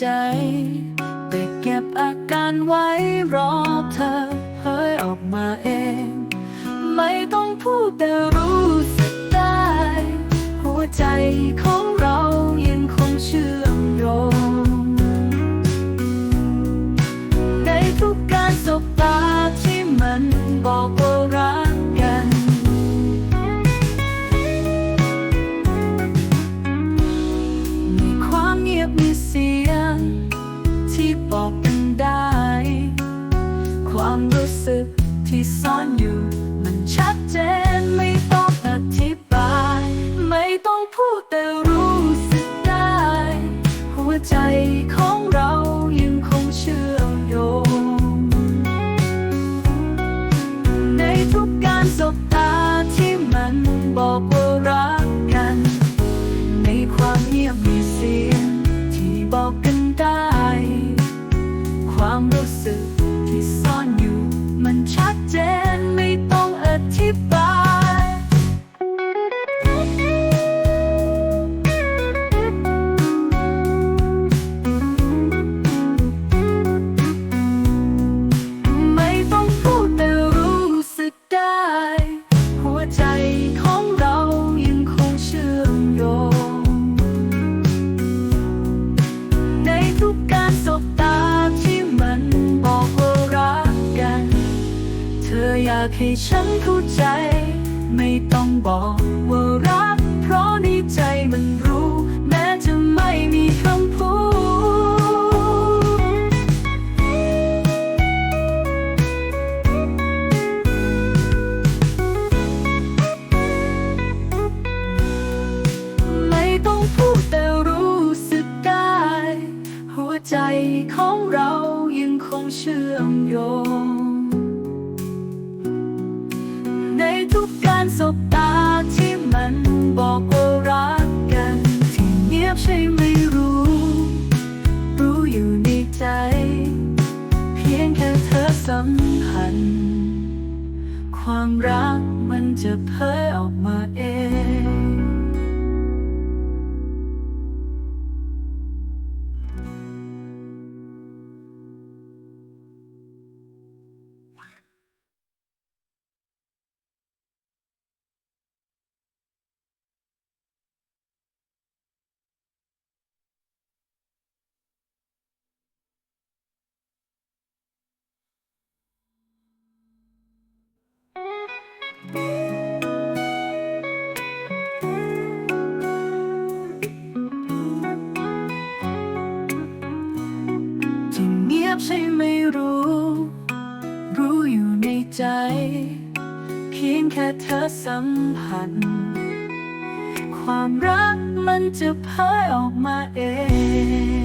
แต่เก็บอาการไว้รอเธอเผยออกมาเอง ไม่ต้องพูดแต่รู้สึกได้ หัวใจของเรายังคงเชื่อ ที่ซ่อนอยู่ มันชัดเจนไม่ต้องอธิบาย ไม่ต้องพูดแต่รู้สึกได้ หัวใจของเรายังคงเชื่อมโยง ในทุกการสบตาที่มันบอกว่ารักกัน ในความเงียบากให้ฉันเข้าใจ ไม่ต้องบอกว่ารัก เพราะในใจมันรู้ แม้จะไม่มีคำพูด ไม่ต้องพูดแต่รู้สึกได้ หัวใจของเรายังคงเชื่อมโยง ความรักมันจะเผยออกมาเอง ใช่ไม่รู้ รู้อยู่ในใจเพียงแค่เธอสัมผัสความรักมันจะเผยออกมาเอง